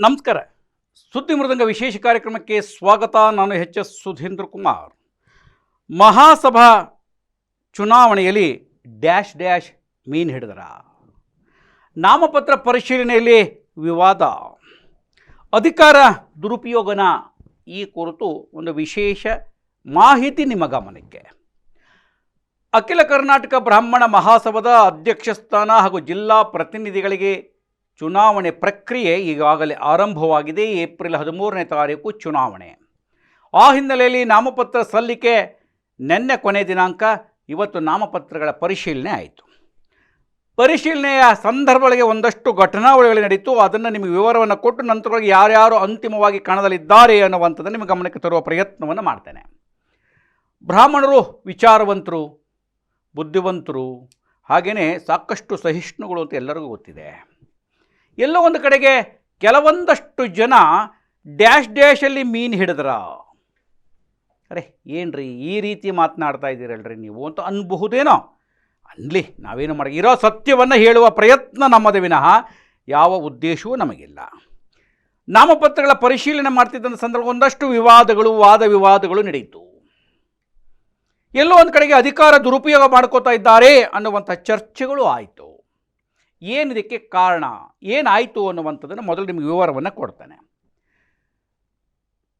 ನಮಸ್ಕಾರ. ಸುದ್ದಿ ಮೃದಂಗ ವಿಶೇಷ ಕಾರ್ಯಕ್ರಮಕ್ಕೆ ಸ್ವಾಗತ. ನಾನು ಎಚ್ ಎಸ್ ಸುಧೀಂದ್ರ ಕುಮಾರ್. ಮಹಾಸಭಾ ಚುನಾವಣೆಯಲ್ಲಿ ಡ್ಯಾಶ್ ಡ್ಯಾಶ್ ಮೀನ್ ಹಿಡಿದರ. ನಾಮಪತ್ರ ಪರಿಶೀಲನೆಯಲ್ಲಿ ವಿವಾದ. ಅಧಿಕಾರ ದುರುಪಯೋಗನ ಈ ಕುರಿತು ಒಂದು ವಿಶೇಷ ಮಾಹಿತಿ ನಿಮ್ಮ ಗಮನಕ್ಕೆ. ಅಖಿಲ ಕರ್ನಾಟಕ ಬ್ರಾಹ್ಮಣ ಮಹಾಸಭಾದ ಅಧ್ಯಕ್ಷ ಸ್ಥಾನ ಹಾಗೂ ಜಿಲ್ಲಾ ಪ್ರತಿನಿಧಿಗಳಿಗೆ ಚುನಾವಣೆ ಪ್ರಕ್ರಿಯೆ ಈಗಾಗಲೇ ಆರಂಭವಾಗಿದೆ. ಏಪ್ರಿಲ್ ಹದಿಮೂರನೇ ತಾರೀಕು ಚುನಾವಣೆ. ಆ ಹಿನ್ನೆಲೆಯಲ್ಲಿ ನಾಮಪತ್ರ ಸಲ್ಲಿಕೆ ನಿನ್ನೆ ಕೊನೆ ದಿನಾಂಕ, ಇವತ್ತು ನಾಮಪತ್ರಗಳ ಪರಿಶೀಲನೆ ಆಯಿತು. ಪರಿಶೀಲನೆಯ ಸಂದರ್ಭಗಳಿಗೆ ಒಂದಷ್ಟು ಘಟನಾವಳಿಗಳು ನಡೀತು. ಅದನ್ನು ನಿಮಗೆ ವಿವರವನ್ನು ಕೊಟ್ಟು ನಂತರವಾಗಿ ಯಾರ್ಯಾರು ಅಂತಿಮವಾಗಿ ಕಣದಲ್ಲಿದ್ದಾರೆ ಅನ್ನುವಂಥದ್ದನ್ನು ನಿಮ್ಮ ಗಮನಕ್ಕೆ ತರುವ ಪ್ರಯತ್ನವನ್ನು ಮಾಡ್ತೇನೆ. ಬ್ರಾಹ್ಮಣರು, ವಿಚಾರವಂತರು, ಬುದ್ಧಿವಂತರು, ಹಾಗೆಯೇ ಸಾಕಷ್ಟು ಸಹಿಷ್ಣುಗಳು ಅಂತ ಎಲ್ಲರಿಗೂ ಗೊತ್ತಿದೆ. ಎಲ್ಲೋ ಒಂದು ಕಡೆಗೆ ಕೆಲವೊಂದಷ್ಟು ಜನ ಡ್ಯಾಶ್ ಡ್ಯಾಶಲ್ಲಿ ಮೀನು ಹಿಡಿದ್ರ. ಅರೆ, ಏನ್ರಿ ಈ ರೀತಿ ಮಾತನಾಡ್ತಾ ಇದ್ದೀರಲ್ರಿ ನೀವು ಅಂತ ಅನ್ಬಹುದೇನೋ. ಅನ್ಲಿ ನಾವೇನು ಮಾಡಿ, ಇರೋ ಸತ್ಯವನ್ನು ಹೇಳುವ ಪ್ರಯತ್ನ ನಮ್ಮದೇ ವಿನಃ ಯಾವ ಉದ್ದೇಶವೂ ನಮಗಿಲ್ಲ. ನಾಮಪತ್ರಗಳ ಪರಿಶೀಲನೆ ಮಾಡ್ತಿದ್ದಂಥ ಸಂದರ್ಭ ಒಂದಷ್ಟು ವಿವಾದಗಳು, ವಾದ ವಿವಾದಗಳು ನಡೆಯಿತು. ಎಲ್ಲೋ ಒಂದು ಕಡೆಗೆ ಅಧಿಕಾರ ದುರುಪಯೋಗ ಮಾಡ್ಕೋತಾ ಇದ್ದಾರೆ ಅನ್ನುವಂಥ ಚರ್ಚೆಗಳು ಆಯಿತು. ಏನಿದಕ್ಕೆ ಕಾರಣ? ಏನಾಯಿತು ಅನ್ನುವಂಥದ್ದನ್ನು ಮೊದಲು ನಿಮಗೆ ವಿವರವನ್ನು ಕೊಡ್ತೇನೆ.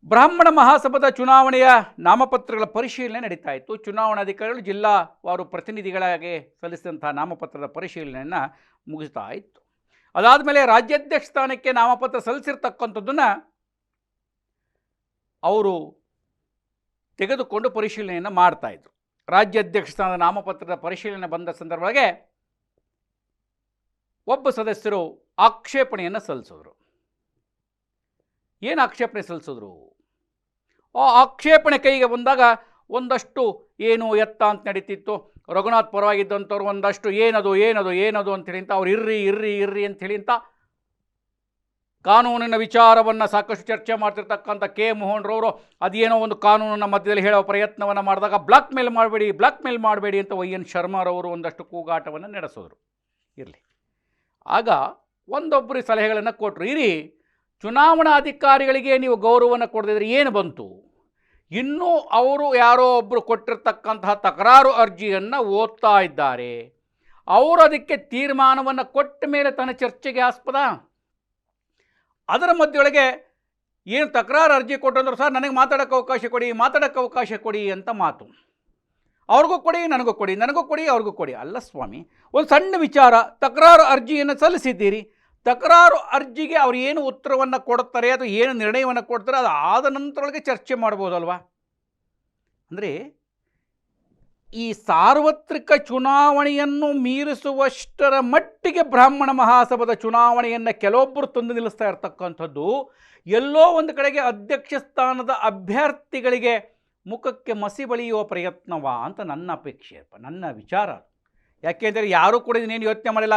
ಬ್ರಾಹ್ಮಣ ಮಹಾಸಭಾದ ಚುನಾವಣೆಯ ನಾಮಪತ್ರಗಳ ಪರಿಶೀಲನೆ ನಡೀತಾ ಇತ್ತು. ಚುನಾವಣಾಧಿಕಾರಿಗಳು ಜಿಲ್ಲಾವಾರು ಪ್ರತಿನಿಧಿಗಳಾಗಿ ಸಲ್ಲಿಸಿದಂಥ ನಾಮಪತ್ರದ ಪರಿಶೀಲನೆಯನ್ನು ಮುಗಿಸ್ತಾ ಇತ್ತು. ಅದಾದ ಮೇಲೆ ರಾಜ್ಯಾಧ್ಯಕ್ಷ ಸ್ಥಾನಕ್ಕೆ ನಾಮಪತ್ರ ಸಲ್ಲಿಸಿರ್ತಕ್ಕಂಥದ್ದನ್ನು ಅವರು ತೆಗೆದುಕೊಂಡು ಪರಿಶೀಲನೆಯನ್ನು ಮಾಡ್ತಾಯಿದ್ರು ರಾಜ್ಯಾಧ್ಯಕ್ಷ ಸ್ಥಾನದ ನಾಮಪತ್ರದ ಪರಿಶೀಲನೆ ಬಂದ ಸಂದರ್ಭಕ್ಕೆ ಒಬ್ಬ ಸದಸ್ಯರು ಆಕ್ಷೇಪಣೆಯನ್ನು ಸಲ್ಲಿಸಿದ್ರು. ಏನು ಆಕ್ಷೇಪಣೆ ಸಲ್ಲಿಸಿದ್ರು? ಆ ಆಕ್ಷೇಪಣೆ ಕೈಗೆ ಬಂದಾಗ ಒಂದಷ್ಟು ಏನು ಎತ್ತ ಅಂತ ನಡೀತಿತ್ತು. ರಘುನಾಥ್ ಪರವಾಗಿದ್ದಂಥವ್ರು ಒಂದಷ್ಟು ಏನದು ಏನದು ಏನದು ಅಂತೇಳಿ ಅಂತ ಅವ್ರು ಇರ್ರಿ ಇರ್ರಿ ಇರ್ರಿ ಅಂಥೇಳಿ ಅಂತ ಕಾನೂನಿನ ವಿಚಾರವನ್ನು ಸಾಕಷ್ಟು ಚರ್ಚೆ ಮಾಡ್ತಿರ್ತಕ್ಕಂಥ ಕೆ ಮೋಹನ್ರವರು ಅದೇನೋ ಒಂದು ಕಾನೂನನ್ನು ಮಧ್ಯದಲ್ಲಿ ಹೇಳೋ ಪ್ರಯತ್ನವನ್ನು ಮಾಡಿದಾಗ ಬ್ಲಾಕ್ ಮೇಲ್ ಮಾಡಬೇಡಿ ಬ್ಲಾಕ್ ಮೇಲ್ ಮಾಡಬೇಡಿ ಅಂತ ವೈ ಎನ್ ಶರ್ಮಾರವರು ಒಂದಷ್ಟು ಕೂಗಾಟವನ್ನು ನಡೆಸಿದ್ರು. ಇರಲಿ. ಆಗ ಒಂದೊಬ್ಬರು ಸಲಹೆಗಳನ್ನು ಕೊಟ್ಟರು ಇರಿ ಚುನಾವಣಾ ಅಧಿಕಾರಿಗಳಿಗೆ ನೀವು ಗೌರವವನ್ನು ಕೊಡದಿದ್ರೆ ಏನು ಬಂತು? ಇನ್ನೂ ಅವರು ಯಾರೋ ಒಬ್ಬರು ಕೊಟ್ಟಿರ್ತಕ್ಕಂತಹ ತಕರಾರು ಅರ್ಜಿಯನ್ನು ಓದ್ತಾ ಇದ್ದಾರೆ. ಅವರು ಅದಕ್ಕೆ ತೀರ್ಮಾನವನ್ನು ಕೊಟ್ಟ ಮೇಲೆ ತನ್ನ ಚರ್ಚೆಗೆ ಆಸ್ಪದ? ಅದರ ಮಧ್ಯೊಳಗೆ ಏನು ತಕರಾರು ಅರ್ಜಿ ಕೊಟ್ಟಂದ್ರೆ ಸರ್, ನನಗೆ ಮಾತಾಡೋಕ್ಕೆ ಅವಕಾಶ ಕೊಡಿ ಮಾತಾಡೋಕ್ಕೆ ಅವಕಾಶ ಕೊಡಿ ಅಂತ ಮಾತು. ಅವ್ರಿಗೂ ಕೊಡಿ, ನನಗೂ ಕೊಡಿ ನನಗೂ ಕೊಡಿ, ಅವ್ರಿಗೂ ಕೊಡಿ. ಅಲ್ಲ ಸ್ವಾಮಿ, ಒಂದು ಸಣ್ಣ ವಿಚಾರ, ತಕರಾರು ಅರ್ಜಿಯನ್ನು ಸಲ್ಲಿಸಿದ್ದೀರಿ. ತಕರಾರು ಅರ್ಜಿಗೆ ಅವ್ರು ಏನು ಉತ್ತರವನ್ನು ಕೊಡ್ತಾರೆ ಅಥವಾ ಏನು ನಿರ್ಣಯವನ್ನು ಕೊಡ್ತಾರೆ, ಅದು ಆದ ನಂತರೊಳಗೆ ಚರ್ಚೆ ಮಾಡ್ಬೋದಲ್ವಾ ಅಂದರೆ ಈ ಸಾರ್ವತ್ರಿಕ ಚುನಾವಣೆಯನ್ನು ಮೀರಿಸುವಷ್ಟರ ಮಟ್ಟಿಗೆ ಬ್ರಾಹ್ಮಣ ಮಹಾಸಭದ ಚುನಾವಣೆಯನ್ನು ಕೆಲವೊಬ್ಬರು ತಂದು ನಿಲ್ಲಿಸ್ತಾ ಇರ್ತಕ್ಕಂಥದ್ದು, ಎಲ್ಲೋ ಒಂದು ಕಡೆಗೆ ಅಧ್ಯಕ್ಷ ಸ್ಥಾನದ ಅಭ್ಯರ್ಥಿಗಳಿಗೆ ಮುಖಕ್ಕೆ ಮಸಿ ಬಳಿಯುವ ಪ್ರಯತ್ನವಾ ಅಂತ ನನ್ನ ಅಪೇಕ್ಷೆ ನನ್ನ ವಿಚಾರ ಯಾಕೆಂದರೆ ಯಾರೂ ಕೂಡ ಇದನ್ನೇನು ಯೋಚನೆ ಮಾಡಿಲ್ಲ.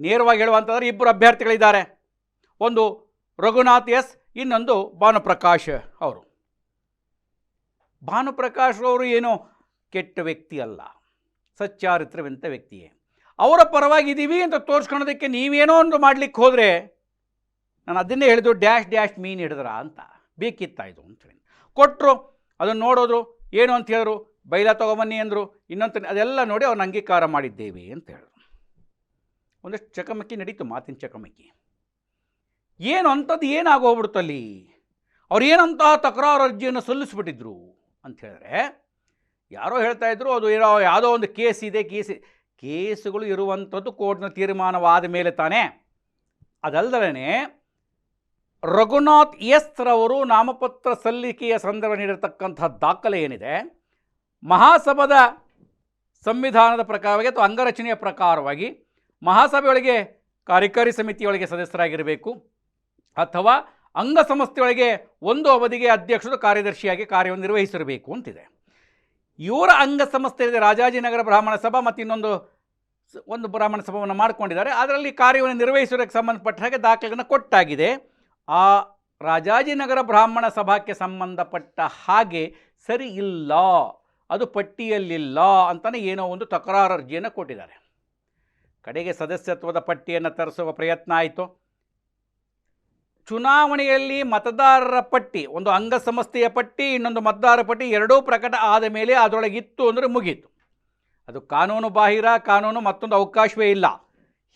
ನೇರವಾಗಿ ಹೇಳುವಂಥದ್ರೆ ಇಬ್ಬರು ಅಭ್ಯರ್ಥಿಗಳಿದ್ದಾರೆ. ಒಂದು ರಘುನಾಥ್ ಎಸ್, ಇನ್ನೊಂದು ಭಾನುಪ್ರಕಾಶ್ ಅವರು. ಭಾನುಪ್ರಕಾಶ್ ಅವರು ಏನು ಕೆಟ್ಟ ವ್ಯಕ್ತಿ ಅಲ್ಲ, ಸಚ್ಚಾರಿತ್ರವಂತ ವ್ಯಕ್ತಿಯೇ. ಅವರ ಪರವಾಗಿದ್ದೀವಿ ಅಂತ ತೋರಿಸ್ಕೊಳೋದಕ್ಕೆ ನೀವೇನೋ ಒಂದು ಮಾಡ್ಲಿಕ್ಕೆ ಹೋದರೆ ನಾನು ಅದನ್ನೇ ಹೇಳಿದ್ದು, ಡ್ಯಾಶ್ ಡ್ಯಾಶ್ ಮೀನು ಹಿಡಿದ್ರ ಅಂತ. ಬೇಕಿತ್ತಾಯಿತು ಅಂತ ಹೇಳಿ. ಕೊಟ್ಟರು ಅದನ್ನು ನೋಡೋದ್ರು, ಏನು ಅಂತ ಹೇಳಿದ್ರು, ಬೈಲ ತೊಗೊಬನ್ನಿ ಅಂದರು, ಇನ್ನೊಂದು ಅದೆಲ್ಲ ನೋಡಿ ಅವ್ರನ್ನ ಅಂಗೀಕಾರ ಮಾಡಿದ್ದೇವೆ ಅಂತ ಹೇಳಿದ್ರು. ಒಂದಷ್ಟು ಚಕಮಕಿ ನಡೀತು, ಮಾತಿನ ಚಕಮಕಿ. ಏನು ಅಂಥದ್ದು ಏನಾಗೋಗ್ಬಿಡ್ತು ಅಲ್ಲಿ? ಅವ್ರು ಏನಂತಹ ತಕರಾರು ಅರ್ಜಿಯನ್ನು ಸಲ್ಲಿಸ್ಬಿಟ್ಟಿದ್ರು ಅಂತ ಹೇಳಿದ್ರೆ, ಯಾರೋ ಹೇಳ್ತಾ ಇದ್ರು, ಅದು ಏನೋ ಯಾವುದೋ ಒಂದು ಕೇಸ್ ಇದೆ, ಕೇಸ್, ಕೇಸುಗಳು ಇರುವಂಥದ್ದು ಕೋರ್ಟ್ನ ತೀರ್ಮಾನವಾದ ಮೇಲೆ ತಾನೇ. ಅದಲ್ಲದೇ ರಘುನಾಥ್ ಎಸ್ ರವರು ನಾಮಪತ್ರ ಸಲ್ಲಿಕೆಯ ಸಂದರ್ಭ ನೀಡಿರತಕ್ಕಂಥ ದಾಖಲೆ ಏನಿದೆ? ಮಹಾಸಭಾದ ಸಂವಿಧಾನದ ಪ್ರಕಾರವಾಗಿ ಅಥವಾ ಅಂಗರಚನೆಯ ಪ್ರಕಾರವಾಗಿ ಮಹಾಸಭೆಯೊಳಗೆ ಕಾರ್ಯಕಾರಿ ಸಮಿತಿಯೊಳಗೆ ಸದಸ್ಯರಾಗಿರಬೇಕು ಅಥವಾ ಅಂಗಸಂಸ್ಥೆಯೊಳಗೆ ಒಂದು ಅವಧಿಗೆ ಅಧ್ಯಕ್ಷರು ಕಾರ್ಯದರ್ಶಿಯಾಗಿ ಕಾರ್ಯವನ್ನು ನಿರ್ವಹಿಸಿರಬೇಕು ಅಂತಿದೆ. ಇವರ ಅಂಗಸಂಸ್ಥೆ ಇದೆ ರಾಜಾಜಿನಗರ ಬ್ರಾಹ್ಮಣ ಸಭಾ ಮತ್ತು ಇನ್ನೊಂದು ಒಂದು ಬ್ರಾಹ್ಮಣ ಸಭಾವನ್ನು ಮಾಡಿಕೊಂಡಿದ್ದಾರೆ. ಅದರಲ್ಲಿ ಕಾರ್ಯವನ್ನು ನಿರ್ವಹಿಸೋದಕ್ಕೆ ಸಂಬಂಧಪಟ್ಟ ಹಾಗೆ ದಾಖಲೆಗಳನ್ನು ಕೊಟ್ಟಾಗಿದೆ. ಆ ರಾಜಾಜಿನಗರ ಬ್ರಾಹ್ಮಣ ಸಭಾಕ್ಕೆ ಸಂಬಂಧಪಟ್ಟ ಹಾಗೆ ಸರಿ ಇಲ್ಲ, ಅದು ಪಟ್ಟಿಯಲ್ಲಿಲ್ಲ ಅಂತಲೇ ಏನೋ ಒಂದು ತಕರಾರು ಅರ್ಜಿಯನ್ನು ಕೊಟ್ಟಿದ್ದಾರೆ. ಕಡೆಗೆ ಸದಸ್ಯತ್ವದ ಪಟ್ಟಿಯನ್ನು ತರಿಸುವ ಪ್ರಯತ್ನ ಆಯಿತು. ಚುನಾವಣೆಯಲ್ಲಿ ಮತದಾರರ ಪಟ್ಟಿ, ಒಂದು ಅಂಗಸಂಸ್ಥೆಯ ಪಟ್ಟಿ, ಇನ್ನೊಂದು ಮತದಾರರ ಪಟ್ಟಿ, ಎರಡೂ ಪ್ರಕಟ ಆದ ಮೇಲೆ ಅದರೊಳಗೆ ಇತ್ತು ಅಂದರೆ ಮುಗೀತು. ಅದು ಕಾನೂನು ಬಾಹಿರ, ಕಾನೂನು ಮತ್ತೊಂದು ಅವಕಾಶವೇ ಇಲ್ಲ.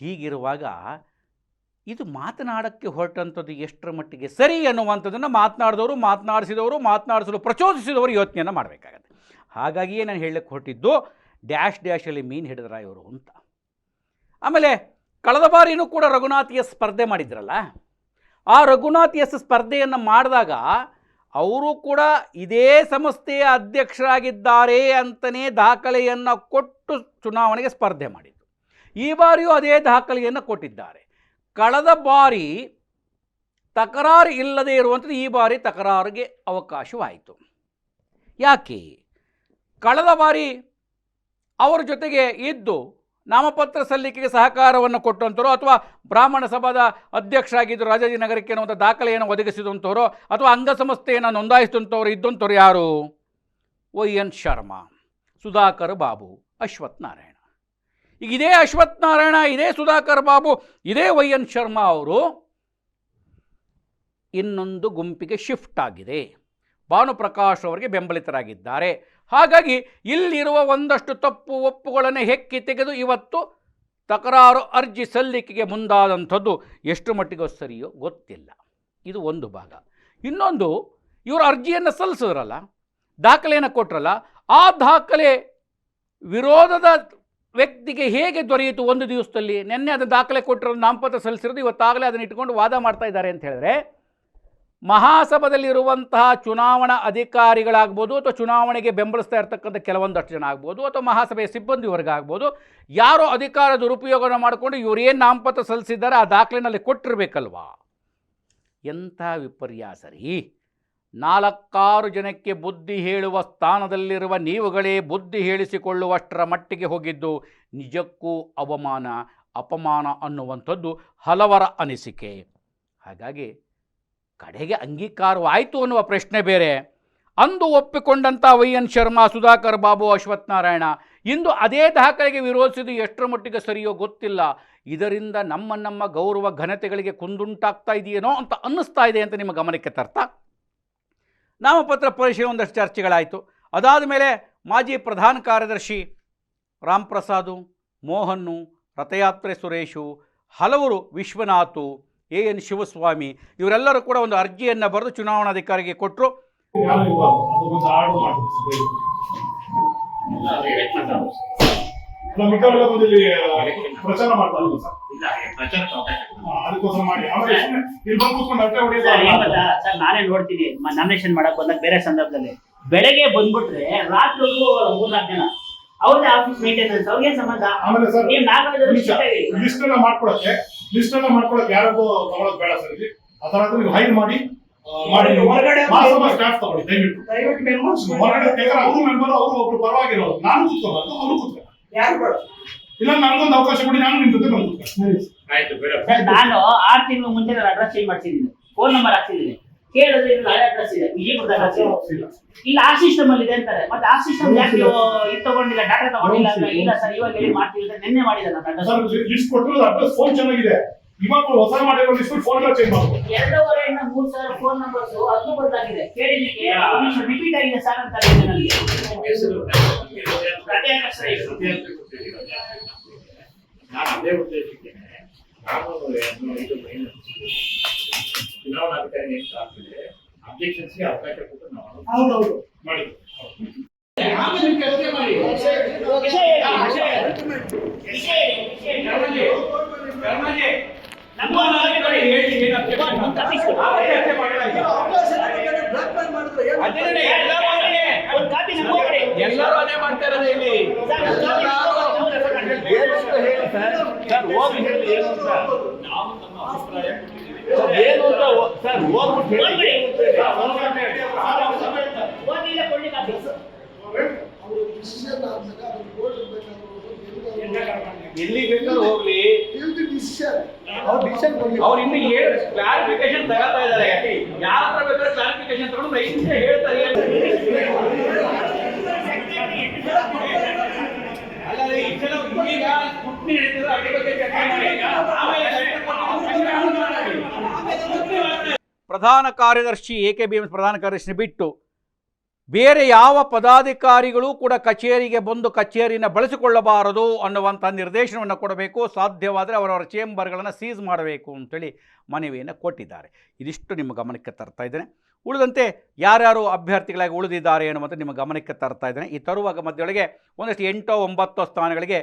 ಹೀಗಿರುವಾಗ ಇದು ಮಾತನಾಡೋಕ್ಕೆ ಹೊರಟಂಥದ್ದು ಎಷ್ಟರ ಮಟ್ಟಿಗೆ ಸರಿ ಅನ್ನುವಂಥದ್ದನ್ನು ಮಾತನಾಡಿದವರು, ಮಾತನಾಡಿಸಿದವರು, ಮಾತನಾಡಿಸಲು ಪ್ರಚೋದಿಸಿದವರು ಯೋಚನೆಯನ್ನು ಮಾಡಬೇಕಾಗತ್ತೆ. ಹಾಗಾಗಿಯೇ ನಾನು ಹೇಳಕ್ಕೆ ಹೊರಟಿದ್ದು, ಡ್ಯಾಶ್ ಡ್ಯಾಶಲ್ಲಿ ಮೀನು ಹಿಡಿದ್ರ ಇವರು ಅಂತ. ಆಮೇಲೆ ಕಳೆದ ಬಾರಿನೂ ಕೂಡ ರಘುನಾಥ್ ಎಸ್ ಸ್ಪರ್ಧೆ ಮಾಡಿದ್ರಲ್ಲ, ಆ ರಘುನಾಥ್ ಎಸ್ ಸ್ಪರ್ಧೆಯನ್ನು ಮಾಡಿದಾಗ ಅವರು ಕೂಡ ಇದೇ ಸಂಸ್ಥೆಯ ಅಧ್ಯಕ್ಷರಾಗಿದ್ದಾರೆ ಅಂತಲೇ ದಾಖಲೆಯನ್ನು ಕೊಟ್ಟು ಚುನಾವಣೆಗೆ ಸ್ಪರ್ಧೆ ಮಾಡಿದ್ದು. ಈ ಬಾರಿಯೂ ಅದೇ ದಾಖಲೆಯನ್ನು ಕೊಟ್ಟಿದ್ದಾರೆ. ಕಳೆದ ಬಾರಿ ತಕರಾರು ಇಲ್ಲದೆ ಇರುವಂಥದ್ದು ಈ ಬಾರಿ ತಕರಾರಿಗೆ ಅವಕಾಶವಾಯಿತು. ಯಾಕೆ? ಕಳೆದ ಬಾರಿ ಅವರ ಜೊತೆಗೆ ಇದ್ದು ನಾಮಪತ್ರ ಸಲ್ಲಿಕೆಗೆ ಸಹಕಾರವನ್ನು ಕೊಟ್ಟಂಥವ್ರು ಅಥವಾ ಬ್ರಾಹ್ಮಣ ಸಭಾದ ಅಧ್ಯಕ್ಷರಾಗಿದ್ದರು ರಾಜಾಜಿನಗರಕ್ಕೆ ಅನ್ನುವಂಥ ದಾಖಲೆಯನ್ನು ಒದಗಿಸಿದಂಥವ್ರು ಅಥವಾ ಅಂಗಸಂಸ್ಥೆಯನ್ನು ನೋಂದಾಯಿಸಿದಂಥವ್ರು ಇದ್ದಂಥವ್ರು ಯಾರು? Y N Sharma, Sudhakar Babu Ashwath Narayana. ಈಗ ಇದೇ ಅಶ್ವಥ್ ನಾರಾಯಣ ಇದೇ ಸುಧಾಕರ್ ಬಾಬು, ಇದೇ ವೈ ಎನ್ ಶರ್ಮಾ ಅವರು ಇನ್ನೊಂದು ಗುಂಪಿಗೆ ಶಿಫ್ಟ್ ಆಗಿದೆ. ಭಾನುಪ್ರಕಾಶ್ ಅವರಿಗೆ ಬೆಂಬಲಿತರಾಗಿದ್ದಾರೆ. ಹಾಗಾಗಿ ಇಲ್ಲಿರುವ ಒಂದಷ್ಟು ತಪ್ಪು ಒಪ್ಪುಗಳನ್ನು ಹೆಕ್ಕಿ ತೆಗೆದು ಇವತ್ತು ತಕರಾರು ಅರ್ಜಿ ಸಲ್ಲಿಕೆಗೆ ಮುಂದಾದಂಥದ್ದು ಎಷ್ಟು ಮಟ್ಟಿಗೆ ಸರಿಯೋ ಗೊತ್ತಿಲ್ಲ. ಇದು ಒಂದು ಭಾಗ. ಇನ್ನೊಂದು, ಇವರು ಅರ್ಜಿಯನ್ನು ಸಲ್ಲಿಸಿದ್ರಲ್ಲ, ದಾಖಲೆಯನ್ನು ಕೊಟ್ರಲ್ಲ, ಆ ದಾಖಲೆ ವಿರೋಧದ ವ್ಯಕ್ತಿಗೆ ಹೇಗೆ ದೊರೆಯಿತು ಒಂದು ದಿವಸದಲ್ಲಿ? ನಿನ್ನೆ ಅದು ದಾಖಲೆ ಕೊಟ್ಟಿರೋದು ನಾಮಪತ್ರ ಸಲ್ಲಿಸಿರೋದು, ಇವತ್ತಾಗಲೇ ಅದನ್ನು ಇಟ್ಕೊಂಡು ವಾದ ಮಾಡ್ತಾ ಇದ್ದಾರೆ ಅಂತ ಹೇಳಿದ್ರೆ, ಮಹಾಸಭದಲ್ಲಿರುವಂತಹ ಚುನಾವಣಾ ಅಧಿಕಾರಿಗಳಾಗ್ಬೋದು ಅಥವಾ ಚುನಾವಣೆಗೆ ಬೆಂಬಲಿಸ್ತಾ ಇರ್ತಕ್ಕಂಥ ಕೆಲವೊಂದಷ್ಟು ಜನ ಆಗ್ಬೋದು ಅಥವಾ ಮಹಾಸಭೆಯ ಸಿಬ್ಬಂದಿ ವರ್ಗ ಆಗ್ಬೋದು ಯಾರೋ ಅಧಿಕಾರ ದುರುಪಯೋಗನ ಮಾಡಿಕೊಂಡು ಇವರೇನು ನಾಮಪತ್ರ ಸಲ್ಲಿಸಿದ್ದಾರೆ ಆ ದಾಖಲೆನಲ್ಲಿ ಕೊಟ್ಟಿರಬೇಕಲ್ವಾ? ಎಂಥ ವಿಪರ್ಯಾಸ ರೀ ನಾಲ್ಕಾರು ಜನಕ್ಕೆ ಬುದ್ಧಿ ಹೇಳುವ ಸ್ಥಾನದಲ್ಲಿರುವ ನೀವುಗಳೇ ಬುದ್ಧಿ ಹೇಳಿಸಿಕೊಳ್ಳುವಷ್ಟರ ಮಟ್ಟಿಗೆ ಹೋಗಿದ್ದು, ನಿಜಕ್ಕೂ ಅವಮಾನ, ಅಪಮಾನ ಅನ್ನುವಂಥದ್ದು ಹಲವರ ಅನಿಸಿಕೆ. ಹಾಗಾಗಿ ಕಡೆಗೆ ಅಂಗೀಕಾರವಾಯಿತು ಅನ್ನುವ ಪ್ರಶ್ನೆ ಬೇರೆ. ಅಂದು ಒಪ್ಪಿಕೊಂಡಂಥ ವೈ ಎನ್ ಶರ್ಮಾ, ಸುಧಾಕರ್ ಬಾಬು ಅಶ್ವತ್ಥನಾರಾಯಣ ಇಂದು ಅದೇ ದಾಖಲೆಗೆ ವಿರೋಧಿಸಿದ್ದು ಎಷ್ಟರ ಮಟ್ಟಿಗೆ ಸರಿಯೋ ಗೊತ್ತಿಲ್ಲ. ಇದರಿಂದ ನಮ್ಮ ನಮ್ಮ ಗೌರವ ಘನತೆಗಳಿಗೆ ಕುಂದುಂಟಾಗ್ತಾ ಇದೆಯೇನೋ ಅಂತ ಅನ್ನಿಸ್ತಾ ಇದೆ ಅಂತ ನಿಮ್ಮ ಗಮನಕ್ಕೆ ತರ್ತಾ? ನಾಮಪತ್ರ ಪರಿಶೀಲನೆ ಒಂದಷ್ಟು ಚರ್ಚೆಗಳಾಯಿತು. ಅದಾದ ಮೇಲೆ ಮಾಜಿ ಪ್ರಧಾನ ಕಾರ್ಯದರ್ಶಿ ರಾಮ್ ಪ್ರಸಾದು ಮೋಹನ್ನು, ರಥಯಾತ್ರೆ ಸುರೇಶು, ಹಲವರು ವಿಶ್ವನಾಥು, ಎ ಎನ್ ಶಿವಸ್ವಾಮಿ ಇವರೆಲ್ಲರೂ ಕೂಡ ಒಂದು ಅರ್ಜಿಯನ್ನು ಬರೆದು ಚುನಾವಣಾಧಿಕಾರಿಗೆ ಕೊಟ್ಟರು ಮಿಕ್ಕವರೆಲ್ಲ ಇಲ್ಲಿ ಪ್ರಚಾರ ಸರ್ ಹಾ, ಅದಕ್ಕೋಸ್ಕರ ಮಾಡಿ. ಆಮೇಲೆ ಇಲ್ಲಿ ಬಂದು ಕೂತ್ಕೊಂಡು ಅಟ್ಟೆ ಹೊಡೆಯೋದು ಸರ್ ಏನ್ ಅಲ್ಲ. ಗೊತ್ತಾ ಸರ್ ನಾನೇ ನೋಡ್ತೀನಿ. ನಾಮಿನೇಷನ್ ಮಾಡಕ್ ಬಂದಾಗ ಬೇರೆ ಸಂದರ್ಭದಲ್ಲಿ. ಬೆಳಗ್ಗೆ ಬಂದ್ಬಿಟ್ರೆ ರಾತ್ರಿ ಮೂರ್ನಾಲ್ಕು ಜನ. ಅವ್ರದೇ ಆಫೀಸ್ ಮೇಂಟೆನೆನ್ಸ್ ಅವ್ರಿಗೆ ಸಂಬಂಧ? ಆಮೇಲೆ ಸರ್ ನೀವು ನಾಲ್ಕು ಲಿಸ್ಟ್ ಎಲ್ಲ ಮಾಡ್ಕೊಳಕ್ಕೆ ಲಿಸ್ಟ್ ಎಲ್ಲ ಮಾಡ್ಕೊಳಕ್ಕೆ ಯಾರಿಗೂ ತಗೊಳಕ್ ಬೇಡ ಸರ್ ಇಲ್ಲಿ. ಆ ನೀವು ಹೈಡ್ ಮಾಡಿ ಮಾಡಿ ಹೊರಗಡೆ ಮಹಾಸಭಾ ಸ್ಟಾಫ್ ತಗೊಳ್ಳಿ ದಯವಿಟ್ಟು. ಪ್ರೈವೇಟ್ ಮೆಂಬರ್ಸ್ ಹೊರಗಡೆ ಅವರು ಮೆಂಬರ್ ಅವರು ಒಬ್ರು ಪರವಾಗಿರೋರು. ನಾನು ಕೂತ್ಕೋಬಾರ್ದು ಅವರು ಕೂತ್ಕೊ ಯಾರು ಬೇಡ ಇಲ್ಲ ನನಗೊಂದು ಅವಕಾಶ ಕೊಡಿ ನಾನು ನಿಮ್ಮ ಜೊತೆ ಬಂದು ಆಯ್ತು ಬೇಡ. ಸರ್ ನಾನು ಆರು ತಿಂಗಳು ಮುಂಚೆ ನಾನು ಅಡ್ರೆಸ್ ಚೇಂಜ್ ಮಾಡ್ತಿದ್ದೀನಿ ಫೋನ್ ನಂಬರ್ ಹಾಕ್ಸಿದ್ದೀನಿ. ಕೇಳಿದ್ರೆ ಇದು ಹಳೆ ಅಡ್ರೆಸ್ ಇದೆ. ವಿಜಯಪುರದ ಅಡ್ರೆಸ್ ಇದೆ ಇಲ್ಲ. ಆ ಸಿಸ್ಟಮ್ ಅಲ್ಲಿ ಇದೆ ಅಂತಾರೆ. ಮತ್ತೆ ಆ ಸಿಸ್ಟಮ್ ಯಾಕೆ ನೀವು ಇದು ತಗೊಂಡಿಲ್ಲ ಡಾಟಾ ತಗೊಂಡಿಲ್ಲ ಅಂದ್ರೆ? ಇಲ್ಲ ಸರ್ ಇವಾಗ ಹೇಳಿ ಮಾಡ್ತೀವಿ ಅಂತ ನಿನ್ನೆ ಮಾಡಿದೆ ನಾನು ಅಡ್ರೆಸ್ ಸರ್ ಲಿಸ್ಟ್ ಕೊಟ್ಟು ಅಡ್ರೆಸ್ ಫೋನ್ ಚೆನ್ನಾಗಿದೆ. ಇವಾಗ ಹೊಸ ಮಾಡಿರೋ ಲಿಸ್ಟ್ ಫೋನ್ ಎಲ್ಲ ಚೇಂಜ್ ಮಾಡ್ಬೋದು. ಎರಡೂವರೆಯಿಂದ ಮೂರು ಸಾವಿರ ಫೋನ್ ನಂಬರ್ಸ್ ಅದು ಬದಲಾಗಿದೆ ಕೇಳಿದಕ್ಕೆ ರಿಪೀಟ್ ಆಗಿದೆ ಸರ್ ಅಂತ ಇದೆ ನನಗೆ. ನಾನು ಅದೇ ಉದ್ದೇಶಕ್ಕೆ ನಾನು ಇದು ಚುನಾವಣಾಧಿಕಾರಿ ನೇಮಕ ಆಗ್ತದೆ ಅಬ್ಜೆಕ್ಷನ್ಸ್ಗೆ ಅವಕಾಶ ಕೊಟ್ಟು ನಾವು ಹೌದೌದು ಮಾಡಿ ಆಮೇಲೆ ಕೆಲಸ. ನಮ್ಮ ಹೇಳಿ ಏನು ಒಂದು ಎಲ್ಲರೂ ಅದೇ. ಮಾಡ್ತಾ ಇರೋದು ಇಲ್ಲಿ. ನಾವು ನಮ್ಮ ಅಭಿಪ್ರಾಯ ಏನು ಅಂತ ಸರ್? ಹೋಗ್ಬಿಟ್ಟು ಹೇಳಿ ಏನು ಅಂತ? ಹೇಳಿ. ಸರ್, ಹೋಗ್ಬಿಟ್ಟು ಹೇಳಿ. ಹೋಗಿ ಇಲ್ಲೇ ಕೊಡ್ಲಿಕ್ಕೆ ಆಗ್ತದೆ. ಎಲ್ಲಿ ಬೇಕಾದ್ರೂ ಹೋಗ್ಲಿ ಅವ್ರು ಇನ್ನು ಏನು ಕ್ಲಾರಿಫಿಕೇಶನ್ ತಗೋತಾ ಇದಾರೆ ಯಾರ ಹತ್ರ ಬೇಕಾದ್ರೆ ಕ್ಲಾರಿಫಿಕೇಶನ್ ತಗೊಂಡು ಐದು ನಿಮಿಷ ಹೇಳ್ತಾರೆ ಅಲ್ಲ ರೀ, ಈ ಸಲ ಈಗ ಸ್ಕೂಟ್ನಿ ನಡೀತದೆ, ಅದ್ರ ಬಗ್ಗೆ ಚರ್ಚೆ ಮಾಡಿ ಈಗ. ಆಮೇಲೆ letter ಕೊಟ್ಟು ಸಂಗ್ರಹಣೆ ಮಾಡಿ. ಪ್ರಧಾನ ಕಾರ್ಯದರ್ಶಿ ಎ ಕೆ ಬಿ ಎಂ ಪ್ರಧಾನ ಕಾರ್ಯದರ್ಶಿ ಬಿಟ್ಟು ಬೇರೆ ಯಾವ ಪದಾಧಿಕಾರಿಗಳು ಕೂಡ ಕಚೇರಿಗೆ ಬಂದು ಕಚೇರಿನ ಬಳಸಿಕೊಳ್ಳಬಾರದು ಅನ್ನುವಂಥ ನಿರ್ದೇಶನವನ್ನು ಕೊಡಬೇಕು. ಸಾಧ್ಯವಾದರೆ ಅವರವರ ಚೇಂಬರ್ಗಳನ್ನು ಸೀಸ್ ಮಾಡಬೇಕು ಅಂತೇಳಿ ಮನವಿಯನ್ನು ಕೊಟ್ಟಿದ್ದಾರೆ. ಇದಿಷ್ಟು ನಿಮ್ಮ ಗಮನಕ್ಕೆ ತರ್ತಾ ಇದ್ದೇನೆ. ಉಳಿದಂತೆ ಯಾರ್ಯಾರು ಅಭ್ಯರ್ಥಿಗಳಾಗಿ ಉಳಿದಿದ್ದಾರೆ ಅನ್ನುವಂಥ ನಿಮ್ಮ ಗಮನಕ್ಕೆ ತರ್ತಾ ಇದ್ದೇನೆ. ಈ ತರುವಾಗ ಮಧ್ಯೊಳಗೆ ಒಂದಷ್ಟು ಎಂಟೋ ಒಂಬತ್ತೋ ಸ್ಥಾನಗಳಿಗೆ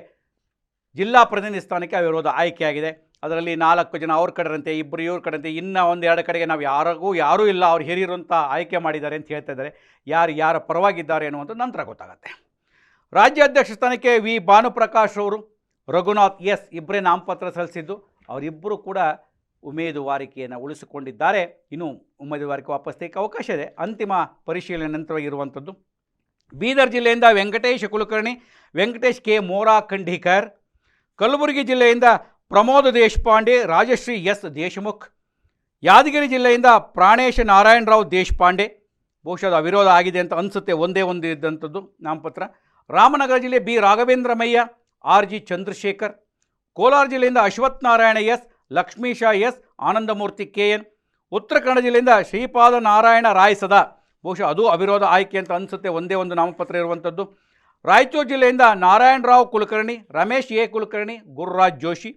ಜಿಲ್ಲಾ ಪ್ರತಿನಿಧಿ ಸ್ಥಾನಕ್ಕೆ ಅವಿರೋಧ ಆಯ್ಕೆಯಾಗಿದೆ. ಅದರಲ್ಲಿ ನಾಲ್ಕು ಜನ ಅವ್ರ ಕಡೆರಂತೆ ಇಬ್ಬರು ಇವ್ರ ಕಡೆಂತೆ ಇನ್ನೂ ಒಂದು ಎರಡು ಕಡೆಗೆ ನಾವು ಯಾರಿಗೂ ಯಾರೂ ಇಲ್ಲ, ಅವ್ರು ಹಿರಿಯರು ಅಂತ ಆಯ್ಕೆ ಮಾಡಿದ್ದಾರೆ ಅಂತ ಹೇಳ್ತಾ ಇದ್ದಾರೆ. ಯಾರು ಯಾರ ಪರವಾಗಿದ್ದಾರೆ ಅನ್ನುವಂಥ ನಂತರ ಗೊತ್ತಾಗುತ್ತೆ. ರಾಜ್ಯಾಧ್ಯಕ್ಷ ಸ್ಥಾನಕ್ಕೆ ವಿ. ಭಾನುಪ್ರಕಾಶ್ ಅವರು, ರಘುನಾಥ್ ಎಸ್ ಇಬ್ಬರೇ ನಾಮಪತ್ರ ಸಲ್ಲಿಸಿದ್ದು ಅವರಿಬ್ಬರು ಕೂಡ ಉಮೇದುವಾರಿಕೆಯನ್ನು ಉಳಿಸಿಕೊಂಡಿದ್ದಾರೆ. ಇನ್ನೂ ಉಮೇದುವಾರಿಕೆ ವಾಪಸ್ ತೆಗೆಕ್ಕೆ ಅವಕಾಶ ಇದೆ. ಅಂತಿಮ ಪರಿಶೀಲನೆ ನಂತರ ಇರುವಂಥದ್ದು ಬೀದರ್ ಜಿಲ್ಲೆಯಿಂದ ವೆಂಕಟೇಶ್ ಕುಲಕರ್ಣಿ, ವೆಂಕಟೇಶ್ ಕೆ. ಮೋರಾ ಖಂಡೀಕರ್, ಕಲಬುರಗಿ ಜಿಲ್ಲೆಯಿಂದ ಪ್ರಮೋದ್ ದೇಶಪಾಂಡೆ, ರಾಜಶ್ರೀ ಎಸ್ ದೇಶಮುಖ್, ಯಾದಗಿರಿ ಜಿಲ್ಲೆಯಿಂದ ಪ್ರಾಣೇಶ ನಾರಾಯಣರಾವ್ ದೇಶಪಾಂಡೆ. ಬಹುಶಃ ಅವಿರೋಧ ಆಗಿದೆ ಅಂತ ಅನಿಸುತ್ತೆ, ಒಂದೇ ಒಂದು ಇದ್ದಂಥದ್ದು ನಾಮಪತ್ರ. ರಾಮನಗರ ಜಿಲ್ಲೆ B. Raghavendramayya R. G. Chandrashekar. Kolar ಜಿಲ್ಲೆಯಿಂದ Ashwath Narayana S Lakshmisha S, Anandamurthy K N. Uttara Kannada ಜಿಲ್ಲೆಯಿಂದ ಶ್ರೀಪಾದ ನಾರಾಯಣ ರಾಯಸದ ಬಹುಶಃ ಅದು ಅವಿರೋಧ ಆಯ್ಕೆ ಅಂತ ಅನಿಸುತ್ತೆ, ಒಂದೇ ಒಂದು ನಾಮಪತ್ರ ಇರುವಂಥದ್ದು. ರಾಯಚೂರು ಜಿಲ್ಲೆಯಿಂದ ನಾರಾಯಣರಾವ್ ಕುಲಕರ್ಣಿ, ರಮೇಶ್ ಎ. ಕುಲಕರ್ಣಿ, ಗುರುರಾಜ್ ಜೋಶಿ.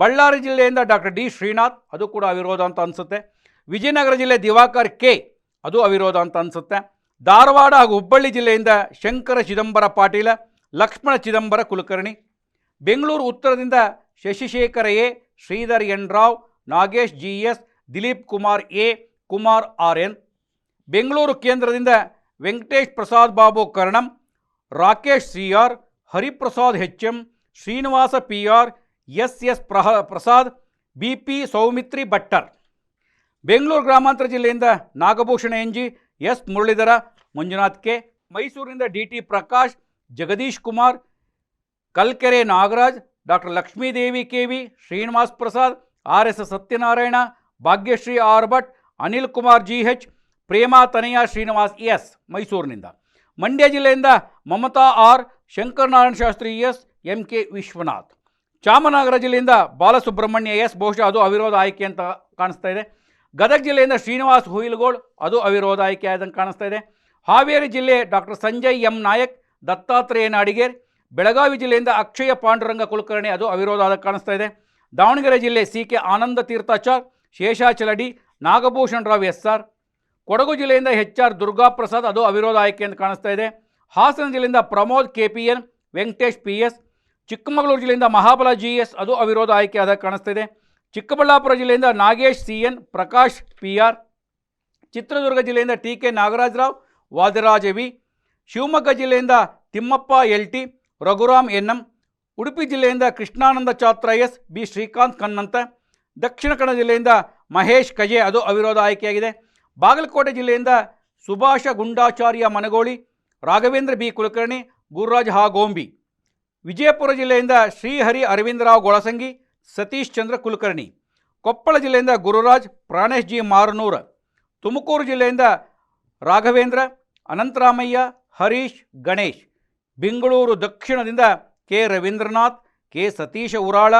ಬಳ್ಳಾರಿ ಜಿಲ್ಲೆಯಿಂದ ಡಾಕ್ಟರ್ ಡಿ ಶ್ರೀನಾಥ್, ಅದು ಕೂಡ ಅವಿರೋಧ ಅಂತ ಅನಿಸುತ್ತೆ. ವಿಜಯನಗರ ಜಿಲ್ಲೆ ದಿವಾಕರ್ ಕೆ, ಅದು ಅವಿರೋಧ ಅಂತ ಅನಿಸುತ್ತೆ. ಧಾರವಾಡ ಹಾಗೂ ಹುಬ್ಬಳ್ಳಿ ಜಿಲ್ಲೆಯಿಂದ ಶಂಕರ ಚಿದಂಬರ ಪಾಟೀಲ, ಲಕ್ಷ್ಮಣ ಚಿದಂಬರ ಕುಲಕರ್ಣಿ. ಬೆಂಗಳೂರು ಉತ್ತರದಿಂದ Shashishekara A, Sridhar N Rao, Nagesh G S, Dilip Kumar A, Kumar R N. Bengaluru ಕೇಂದ್ರದಿಂದ Venkatesh Prasad Babu Karnam, Rakesh C R, Hariprasad H M, Srinivasa P R S S ಪ್ರಹ, Prasad, B P Soumitri Bhattar. Bengaluru ಗ್ರಾಮಾಂತರ ಜಿಲ್ಲೆಯಿಂದ Nagabhushana N G, S Muralidhara, Manjunath K ಮೈಸೂರಿನಿಂದ D T Prakash, Jagadish Kumar, Kalkere Nagaraj, doctor Lakshmidevi K V, Srinivas Prasad, R S Satyanarayana, Bhagyashree R Bhat, Anil Kumar G H, Prema Tanaya Srinivas S ಮೈಸೂರಿನಿಂದ. ಮಂಡ್ಯ ಜಿಲ್ಲೆಯಿಂದ Mamata R, Shankaranarayana Shastri S, M K Vishwanath. Chamanagara ಜಿಲ್ಲೆಯಿಂದ Balasubramanya S, ಬಹುಶಃ ಅದು ಅವಿರೋಧ ಆಯ್ಕೆ ಅಂತ ಕಾಣಿಸ್ತಾ ಇದೆ. ಗದಗ ಜಿಲ್ಲೆಯಿಂದ ಶ್ರೀನಿವಾಸ್ ಹುಯಿಲ್ಗೋಳ್ ಅದು ಅವಿರೋಧ ಆಯ್ಕೆ ಆದಂಗೆ ಕಾಣಿಸ್ತಾ ಇದೆ. ಹಾವೇರಿ ಜಿಲ್ಲೆ ಡಾಕ್ಟರ್ ಸಂಜಯ್ ಎಂ. ನಾಯಕ್, ದತ್ತಾತ್ರೇಯ ನಾಡಿಗೇರ್, ಬೆಳಗಾವಿ ಜಿಲ್ಲೆಯಿಂದ ಅಕ್ಷಯ ಪಾಂಡುರಂಗ ಕುಲಕರ್ಣಿ, ಅದು ಅವಿರೋಧ ಆದ ಕಾಣಿಸ್ತಾ ಇದೆ. ದಾವಣಗೆರೆ ಜಿಲ್ಲೆ C K Ananda Theerthachar, Sheshachaladi, Nagabhushan Rao S R, Kodagu ಜಿಲ್ಲೆಯಿಂದ ಎಚ್ ಆರ್ ದುರ್ಗಾಪ್ರಸಾದ್, ಅದು ಅವಿರೋಧ ಆಯ್ಕೆ ಅಂತ ಕಾಣಿಸ್ತಾ ಇದೆ. ಹಾಸನ ಜಿಲ್ಲೆಯಿಂದ Pramod K P N, Venkatesh P S Chikkamagaluru ಜಿಲ್ಲೆಯಿಂದ ಮಹಾಬಲ ಜಿ ಎಸ್ ಅದು ಅವಿರೋಧ ಆಯ್ಕೆ ಆದಾಗ ಕಾಣಿಸ್ತಾ ಇದೆ ಚಿಕ್ಕಬಳ್ಳಾಪುರ ಜಿಲ್ಲೆಯಿಂದ Nagesh C N, Prakash P R, Chitradurga ಜಿಲ್ಲೆಯಿಂದ T K Nagarajarao Vadiraja V Shivamogga ಜಿಲ್ಲೆಯಿಂದ Thimmappa L T, Raghuram N M, Udupi ಜಿಲ್ಲೆಯಿಂದ ಕೃಷ್ಣಾನಂದ ಚಾತ್ರ ಎಸ್, ಬಿ ಶ್ರೀಕಾಂತ್ ಕಣ್ಣಂತ ದಕ್ಷಿಣ ಕನ್ನಡ ಜಿಲ್ಲೆಯಿಂದ ಮಹೇಶ್ ಕಜೆ ಅದು ಅವಿರೋಧ ಆಯ್ಕೆಯಾಗಿದೆ. ಬಾಗಲಕೋಟೆ ಜಿಲ್ಲೆಯಿಂದ ಸುಭಾಷ ಗುಂಡಾಚಾರ್ಯ ಮನಗೋಳಿ, ರಾಘವೇಂದ್ರ ಬಿ ಕುಲಕರ್ಣಿ, ಗುರುರಾಜ್ ಹಾಗೋಂಬಿ ವಿಜಯಪುರ ಜಿಲ್ಲೆಯಿಂದ ಶ್ರೀಹರಿ ಅರವಿಂದರಾವ್ ಗೊಳಸಂಗಿ, ಸತೀಶ್ ಚಂದ್ರ ಕುಲಕರ್ಣಿ, ಕೊಪ್ಪಳ ಜಿಲ್ಲೆಯಿಂದ ಗುರುರಾಜ್, ಪ್ರಾಣೇಶ್ ಜಿ ಮಾರನೂರ, ತುಮಕೂರು ಜಿಲ್ಲೆಯಿಂದ Raghavendra, Anantharamaiah, Harish, Ganesh, Bengaluru ದಕ್ಷಿಣದಿಂದ K Ravindranath, K Satisha Urala,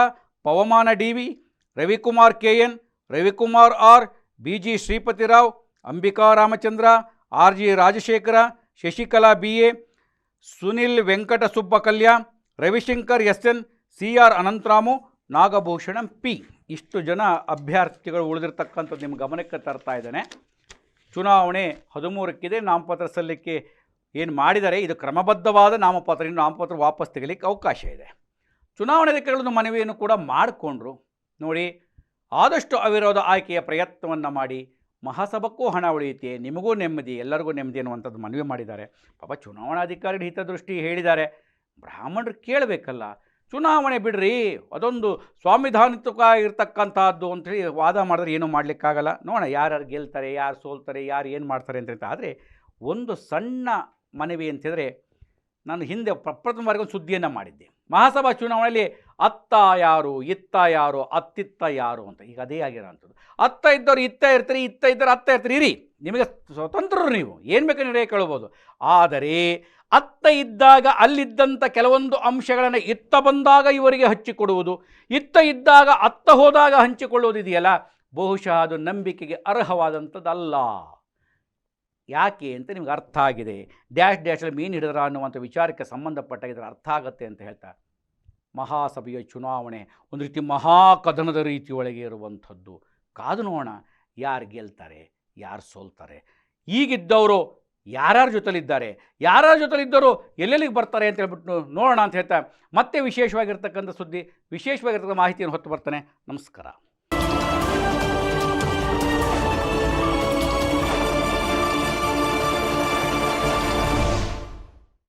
Pavamana D V Ravikumar K N Ravikumar R B G Sripatirao, Ambika Ramachandra, R G Rajashekara, Shashikala B A, Sunil Venkata Subba Kalyan Ravishankar, S N, C R Anantaramu, Nagabhushanam, P. ಇಷ್ಟು ಜನ ಅಭ್ಯರ್ಥಿಗಳು ಉಳಿದಿರ್ತಕ್ಕಂಥದ್ದು ನಿಮ್ಮ ಗಮನಕ್ಕೆ ತರ್ತಾ ಇದ್ದಾನೆ. ಚುನಾವಣೆ ಹದಿಮೂರಕ್ಕಿದೆ, ನಾಮಪತ್ರ ಸಲ್ಲಿಕೆ ಏನು ಮಾಡಿದ್ದಾರೆ ಇದು ಕ್ರಮಬದ್ಧವಾದ ನಾಮಪತ್ರ, ಇನ್ನು ನಾಮಪತ್ರ ವಾಪಸ್ ತೆಗಲಿಕ್ಕೆ ಅವಕಾಶ ಇದೆ. ಚುನಾವಣೆ ಅಧಿಕಾರಿಗಳನ್ನು ಮನವಿಯನ್ನು ಕೂಡ ಮಾಡಿಕೊಂಡ್ರು. ನೋಡಿ, ಆದಷ್ಟು ಅವಿರೋಧ ಆಯ್ಕೆಯ ಪ್ರಯತ್ನವನ್ನು ಮಾಡಿ, ಮಹಾಸಭಕ್ಕೂ ಹಣ ಉಳಿಯುತ್ತೆ, ನಿಮಗೂ ನೆಮ್ಮದಿ, ಎಲ್ಲರಿಗೂ ನೆಮ್ಮದಿ ಅನ್ನುವಂಥದ್ದು ಮನವಿ ಮಾಡಿದ್ದಾರೆ. ಪಾಪ ಚುನಾವಣಾಧಿಕಾರಿಗಳ ಹಿತದೃಷ್ಟಿ ಹೇಳಿದ್ದಾರೆ. ಬ್ರಾಹ್ಮಣರು ಕೇಳಬೇಕಲ್ಲ. ಚುನಾವಣೆ ಬಿಡ್ರಿ, ಅದೊಂದು ಸ್ವಾಮಿಧಾನಿತ್ವಕ ಇರ್ತಕ್ಕಂಥದ್ದು ಅಂತೇಳಿ ವಾದ ಮಾಡಿದ್ರೆ ಏನೂ ಮಾಡಲಿಕ್ಕಾಗಲ್ಲ. ನೋಡೋಣ ಯಾರ್ಯಾರು ಗೆಲ್ತಾರೆ, ಯಾರು ಸೋಲ್ತಾರೆ, ಯಾರು ಏನು ಮಾಡ್ತಾರೆ ಅಂತ ಆದರೆ, ಒಂದು ಸಣ್ಣ ಮನವಿ ಅಂತಿದ್ರೆ ನಾನು ಹಿಂದೆ ಪ್ರಪ್ರಥಮ ಬಾರಿಗೆ ಒಂದು ಸುದ್ದಿಯನ್ನು ಮಾಡಿದ್ದೆ. ಮಹಾಸಭಾ ಚುನಾವಣೆಯಲ್ಲಿ ಅತ್ತ ಯಾರು, ಇತ್ತ ಯಾರು, ಅತ್ತಿತ್ತ ಯಾರು ಅಂತ ಈಗ ಅದೇ ಆಗಿರೋಂಥದ್ದು. ಅತ್ತ ಇದ್ದವ್ರು ಇತ್ತ ಇರ್ತೀರಿ, ಇತ್ತ ಇದ್ದರೆ ಅತ್ತ ಇರ್ತೀರಿ, ಇರಿ. ನಿಮಗೆ ಸ್ವತಂತ್ರರು ನೀವು. ಏನು ಬೇಕು ನಿರ್ಣಯ ಕೇಳ್ಬೋದು. ಆದರೆ ಅತ್ತ ಇದ್ದಾಗ ಅಲ್ಲಿದ್ದಂಥ ಕೆಲವೊಂದು ಅಂಶಗಳನ್ನು ಇತ್ತ ಬಂದಾಗ ಇವರಿಗೆ ಹಚ್ಚಿಕೊಡುವುದು, ಇತ್ತ ಇದ್ದಾಗ ಅತ್ತ ಹೋದಾಗ ಹಂಚಿಕೊಳ್ಳುವುದು ಇದೆಯಲ್ಲ? ಬಹುಶಃ ಅದು ನಂಬಿಕೆಗೆ ಅರ್ಹವಾದಂಥದ್ದಲ್ಲ. ಯಾಕೆ ಅಂತ ನಿಮ್ಗೆ ಅರ್ಥ ಆಗಿದೆ. ಡ್ಯಾಶ್ ಡ್ಯಾಶಲ್ಲಿ ಮೀನು ಹಿಡಿದ್ರ ಅನ್ನುವಂಥ ವಿಚಾರಕ್ಕೆ ಸಂಬಂಧಪಟ್ಟ ಇದರ ಅರ್ಥ ಆಗತ್ತೆ ಅಂತ ಹೇಳ್ತಾ ಮಹಾಸಭೆಯ ಚುನಾವಣೆ ಒಂದು ರೀತಿ ಮಹಾಕದನದ ರೀತಿಯೊಳಗೆ ಇರುವಂಥದ್ದು. ಕಾದು ನೋಡೋಣ, ಯಾರು ಗೆಲ್ತಾರೆ, ಯಾರು ಸೋಲ್ತಾರೆ. ಈಗಿದ್ದವರು ಯಾರ್ಯಾರ ಜೊತೆಲಿದ್ದಾರೆ, ಯಾರ್ಯಾರ ಜೊತೆಲಿದ್ದರು ಎಲ್ಲೆಲ್ಲಿಗೆ ಬರ್ತಾರೆ ಅಂತ ಹೇಳ್ಬಿಟ್ಟು ನೋಡೋಣ ಅಂತ ಹೇಳ್ತಾ ಮತ್ತೆ ವಿಶೇಷವಾಗಿರ್ತಕ್ಕಂಥ ಸುದ್ದಿ, ವಿಶೇಷವಾಗಿರ್ತಕ್ಕಂಥ ಮಾಹಿತಿಯನ್ನು ಹೊತ್ತು ಬರ್ತಾನೆ. ನಮಸ್ಕಾರ.